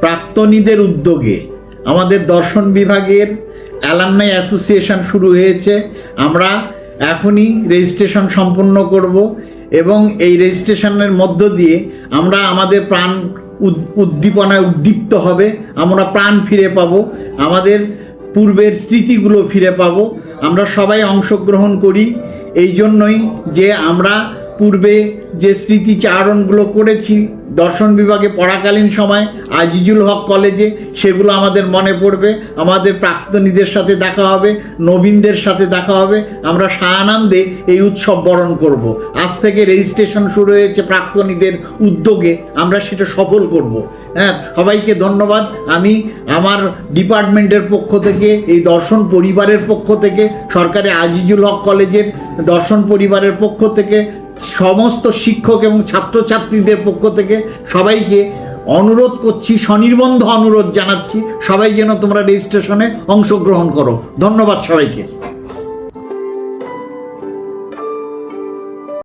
প্রাক্তনীদের উদ্যোগে আমাদের দর্শন বিভাগের অ্যালামনাই অ্যাসোসিয়েশন শুরু হয়েছে। আমরা এখনই রেজিস্ট্রেশন সম্পন্ন করব এবং এই রেজিস্ট্রেশনের মধ্য দিয়ে আমরা আমাদের প্রাণ উদ- উদ্দীপনায় উদ্দীপ্ত হবে। আমরা প্রাণ ফিরে পাবো। আমাদের পূর্বের স্মৃতিগুলো ফিরে পাবো। আমরা সবাই অংশগ্রহণ করি। এই জন্যই যে আমরা পূর্বে যে স্মৃতিচারণগুলো করেছি দর্শন বিভাগে পড়াকালীন সময় আজিজুল হক কলেজে, সেগুলো আমাদের মনে পড়বে। আমাদের প্রাক্তনীদের সাথে দেখা হবে, নবীনদের সাথে দেখা হবে। আমরা সানন্দে এই উৎসব বরণ করব। আজ থেকে রেজিস্ট্রেশন শুরু হয়েছে প্রাক্তনীদের উদ্যোগে। আমরা সেটা সফল করব। হ্যাঁ সবাইকে ধন্যবাদ। আমি আমার ডিপার্টমেন্টের পক্ষ থেকে, এই দর্শন পরিবারের পক্ষ থেকে, সরকারি আজিজুল হক কলেজের দর্শন পরিবারের পক্ষ থেকে সমস্ত শিক্ষক এবং ছাত্রছাত্রীদের পক্ষ থেকে সবাইকে অনুরোধ করছি, স্বনির্বন্ধ অনুরোধ জানাচ্ছি, সবাই যেন তোমরা রেজিস্ট্রেশনে অংশগ্রহণ করো। ধন্যবাদ সবাইকে।